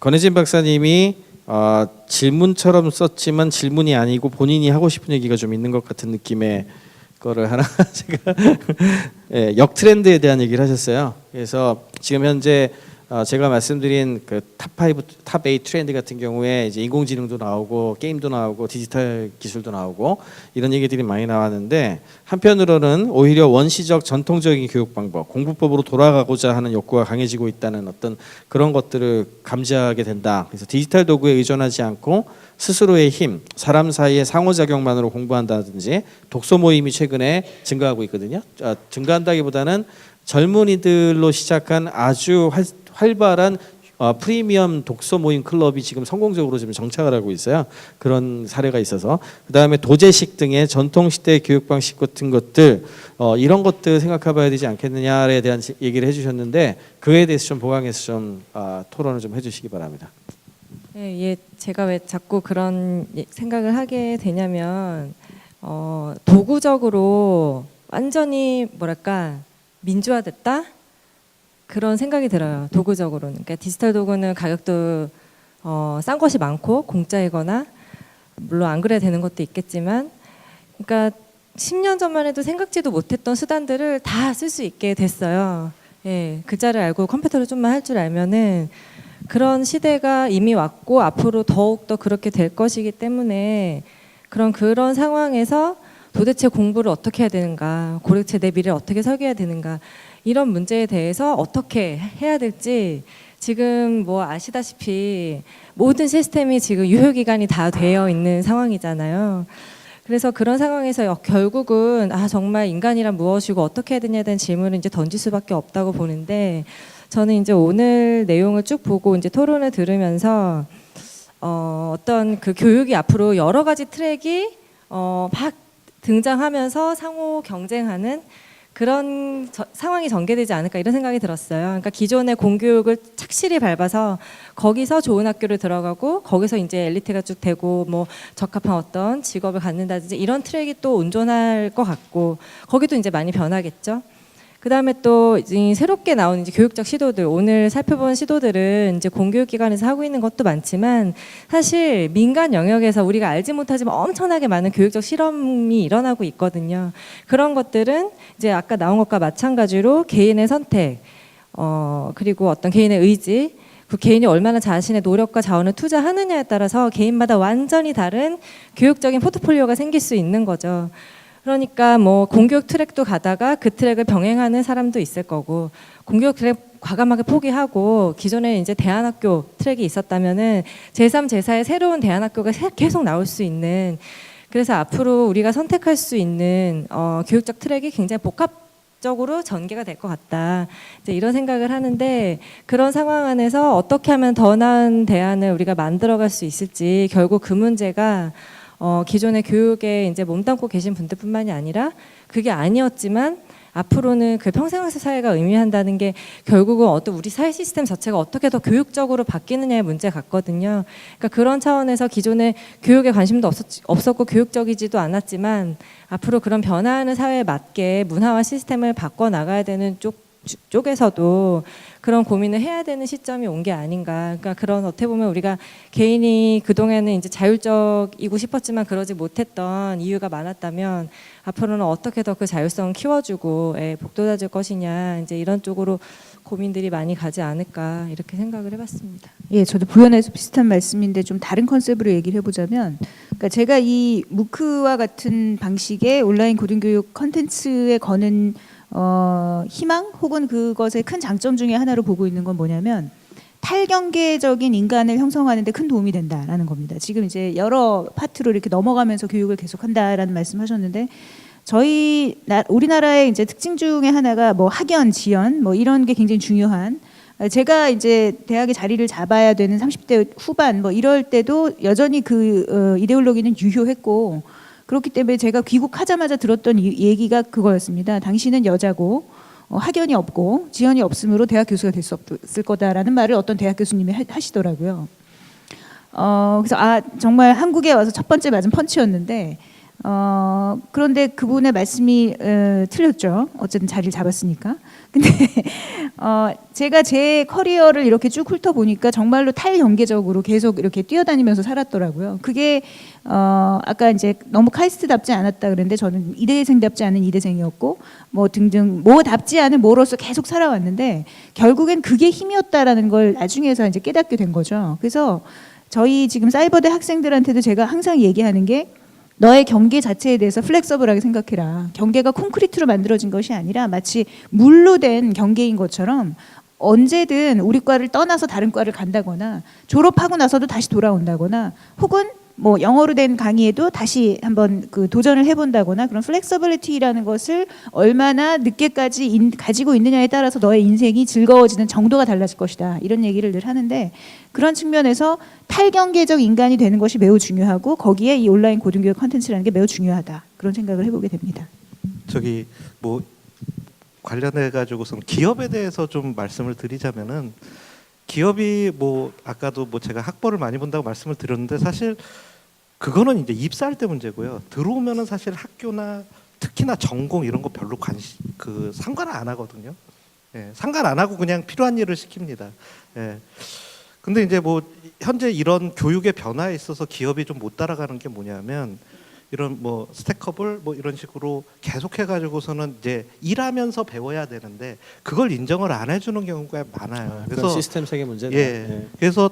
권혜진 박사님이 어, 질문처럼 썼지만 질문이 아니고 본인이 하고 싶은 얘기가 좀 있는 것 같은 느낌의 거를 하나 제가 예, 역 트렌드에 대한 얘기를 하셨어요. 그래서 지금 현재 어, 제가 말씀드린 그탑 5, 탑8 트렌드 같은 경우에 이제 인공지능도 나오고 게임도 나오고 디지털 기술도 나오고 이런 얘기들이 많이 나왔는데 한편으로는 오히려 원시적 전통적인 교육 방법, 공부법으로 돌아가고자 하는 욕구가 강해지고 있다는 어떤 그런 것들을 감지하게 된다. 그래서 디지털 도구에 의존하지 않고 스스로의 힘, 사람 사이의 상호작용만으로 공부한다든지 독서 모임이 최근에 증가하고 있거든요. 아, 증가한다기보다는 젊은이들로 시작한 아주 활, 활발한 어, 프리미엄 독서 모임 클럽이 지금 성공적으로 지금 정착을 하고 있어요. 그런 사례가 있어서 그 다음에 도제식 등의 전통 시대 교육 방식 같은 것들 어, 이런 것들 생각해봐야 되지 않겠느냐에 대한 시- 얘기를 해주셨는데 그에 대해서 좀 보강해서 좀 아, 토론을 좀 해주시기 바랍니다. 네, 예, 제가 왜 자꾸 그런 예- 생각을 하게 되냐면 어, 도구적으로 완전히 뭐랄까 민주화됐다 그런 생각이 들어요. 도구적으로는 그러니까 디지털 도구는 가격도 어, 싼 것이 많고 공짜이거나 물론 안 그래야 되는 것도 있겠지만 그러니까 10년 전만 해도 생각지도 못했던 수단들을 다 쓸 수 있게 됐어요. 예, 글자를 알고 컴퓨터를 좀만 할 줄 알면은 그런 시대가 이미 왔고 앞으로 더욱 더 그렇게 될 것이기 때문에 그런 그런 상황에서 도대체 공부를 어떻게 해야 되는가, 도대체 내 미래를 어떻게 설계해야 되는가 이런 문제에 대해서 어떻게 해야 될지 지금 뭐 아시다시피 모든 시스템이 지금 유효 기간이 다 되어 있는 상황이잖아요. 그래서 그런 상황에서 여- 결국은 아 정말 인간이란 무엇이고 어떻게 해야 되냐에 대한 질문을 이제 던질 수밖에 없다고 보는데 저는 이제 오늘 내용을 쭉 보고 이제 토론을 들으면서 어, 어떤 그 교육이 앞으로 여러 가지 트랙이 어, 막 등장하면서 상호 경쟁하는 그런 저- 상황이 전개되지 않을까 이런 생각이 들었어요. 그러니까 기존의 공교육을 착실히 밟아서 거기서 좋은 학교를 들어가고 거기서 이제 엘리트가 쭉 되고 뭐 적합한 어떤 직업을 갖는다든지 이런 트랙이 또 온전할 것 같고 거기도 이제 많이 변하겠죠. 그 다음에 또이 새롭게 나온 이제 교육적 시도들 오늘 살펴본 시도들은 이제 공교육 기관에서 하고 있는 것도 많지만 사실 민간 영역에서 우리가 알지 못하지만 엄청나게 많은 교육적 실험이 일어나고 있거든요. 그런 것들은 이제 아까 나온 것과 마찬가지로 개인의 선택 어 그리고 어떤 개인의 의지 그 개인이 얼마나 자신의 노력과 자원을 투자하느냐에 따라서 개인마다 완전히 다른 교육적인 포트폴리오가 생길 수 있는 거죠. 그러니까 뭐 공교육 트랙도 가다가 그 트랙을 병행하는 사람도 있을 거고 공교육 트랙 과감하게 포기하고 기존에 이제 대안학교 트랙이 있었다면은 제3, 제4의 새로운 대안학교가 새- 계속 나올 수 있는 그래서 앞으로 우리가 선택할 수 있는 어, 교육적 트랙이 굉장히 복합 적으로 전개가 될 것 같다. 이제 이런 생각을 하는데 그런 상황 안에서 어떻게 하면 더 나은 대안을 우리가 만들어갈 수 있을지 결국 그 문제가 어, 기존의 교육에 이제 몸담고 계신 분들뿐만이 아니라 그게 아니었지만 앞으로는 그 평생학습 사회가 의미한다는 게 결국은 어떤 우리 사회 시스템 자체가 어떻게 더 교육적으로 바뀌느냐의 문제 같거든요. 그러니까 그런 차원에서 기존에 교육에 관심도 없었, 없었고 교육적이지도 않았지만 앞으로 그런 변화하는 사회에 맞게 문화와 시스템을 바꿔 나가야 되는 쪽 주- 쪽에서도 그런 고민을 해야 되는 시점이 온 게 아닌가. 그러니까 그런 어떻게 보면 우리가 개인이 그동안은 이제 자율적이고 싶었지만 그러지 못했던 이유가 많았다면 앞으로는 어떻게 더 그 자율성을 키워주고 예, 복돋아줄 것이냐 이제 이런 쪽으로 고민들이 많이 가지 않을까 이렇게 생각을 해봤습니다. 예, 저도 부연해서 비슷한 말씀인데 좀 다른 컨셉으로 얘기를 해보자면, 그러니까 제가 이 무크와 같은 방식의 온라인 고등교육 컨텐츠에 거는 어, 희망 혹은 그것의 큰 장점 중에 하나로 보고 있는 건 뭐냐면 탈경계적인 인간을 형성하는데 큰 도움이 된다라는 겁니다. 지금 이제 여러 파트로 이렇게 넘어가면서 교육을 계속한다라는 말씀하셨는데. 저희 나, 우리나라의 이제 특징 중에 하나가 뭐 학연, 지연 뭐 이런 게 굉장히 중요한 아, 제가 이제 대학에 자리를 잡아야 되는 30대 후반 뭐 이럴 때도 여전히 그 어, 이데올로기는 유효했고 그렇기 때문에 제가 귀국하자마자 들었던 이, 얘기가 그거였습니다. 당신은 여자고 어, 학연이 없고 지연이 없으므로 대학 교수가 될 수 없을 거다라는 말을 어떤 대학 교수님이 하, 하시더라고요. 어, 그래서 아 정말 한국에 와서 첫 번째 맞은 펀치였는데 어, 그런데 그분의 말씀이 어, 틀렸죠. 어쨌든 자리를 잡았으니까. 근데 어, 제가 제 커리어를 이렇게 쭉 훑어 보니까 정말로 탈연계적으로 계속 이렇게 뛰어다니면서 살았더라고요. 그게 어, 아까 이제 너무 카이스트답지 않았다 그랬는데 저는 이대생답지 않은 이대생이었고 뭐 등등 뭐답지 않은 뭐로서 계속 살아왔는데 결국엔 그게 힘이었다라는 걸 나중에서 이제 깨닫게 된 거죠. 그래서 저희 지금 사이버대 학생들한테도 제가 항상 얘기하는 게 너의 경계 자체에 대해서 플렉서블하게 생각해라. 경계가 콘크리트로 만들어진 것이 아니라 마치 물로 된 경계인 것처럼 언제든 우리 과를 떠나서 다른 과를 간다거나 졸업하고 나서도 다시 돌아온다거나 혹은 뭐 영어로 된 강의에도 다시 한번 그 도전을 해본다거나 그런 플렉서빌리티라는 것을 얼마나 늦게까지 인- 가지고 있느냐에 따라서 너의 인생이 즐거워지는 정도가 달라질 것이다 이런 얘기를 늘 하는데 그런 측면에서 탈경계적 인간이 되는 것이 매우 중요하고 거기에 이 온라인 고등교육 컨텐츠라는 게 매우 중요하다 그런 생각을 해보게 됩니다. 저기 뭐 관련해 가지고선 기업에 대해서 좀 말씀을 드리자면은 기업이 뭐 아까도 뭐 제가 학벌을 많이 본다고 말씀을 드렸는데 사실 그거는 이제 입사할 때 문제고요. 들어오면은 사실 학교나 특히나 전공 이런 거 별로 관심 그 상관을 안 하거든요. 예, 상관 안 하고 그냥 필요한 일을 시킵니다. 예. 근데 이제 뭐 현재 이런 교육의 변화에 있어서 기업이 좀 못 따라가는 게 뭐냐면 이런 뭐 스택업을 뭐 이런 식으로 계속해 가지고서는 이제 일하면서 배워야 되는데 그걸 인정을 안 해주는 경우가 많아요. 그래서 시스템적인 문제네. 예. 그래서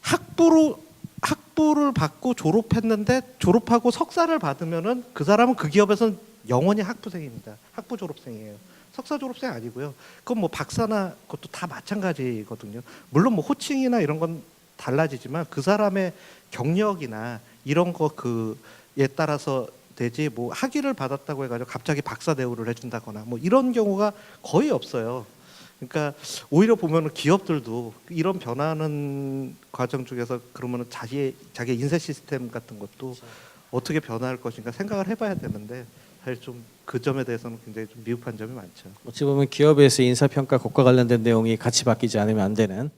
학부로 학부를 받고 졸업했는데 졸업하고 석사를 받으면은 그 사람은 그 기업에서는 영원히 학부생입니다. 학부 졸업생이에요. 석사 졸업생 아니고요. 그건 뭐 박사나 그것도 다 마찬가지거든요. 물론 뭐 호칭이나 이런 건 달라지지만 그 사람의 경력이나 이런 거그 에 따라서 되지 뭐 학위를 받았다고 해가지고 갑자기 박사 대우를 해준다거나 뭐 이런 경우가 거의 없어요. 그러니까 오히려 보면은 기업들도 이런 변하는 과정 중에서 그러면은 자기 자기 인쇄 시스템 같은 것도 어떻게 변화할 것인가 생각을 해봐야 되는데 사실 좀 그 점에 대해서는 굉장히 좀 미흡한 점이 많죠. 어찌 보면 기업에서 인사평가 것과 관련된 내용이 같이 바뀌지 않으면 안 되는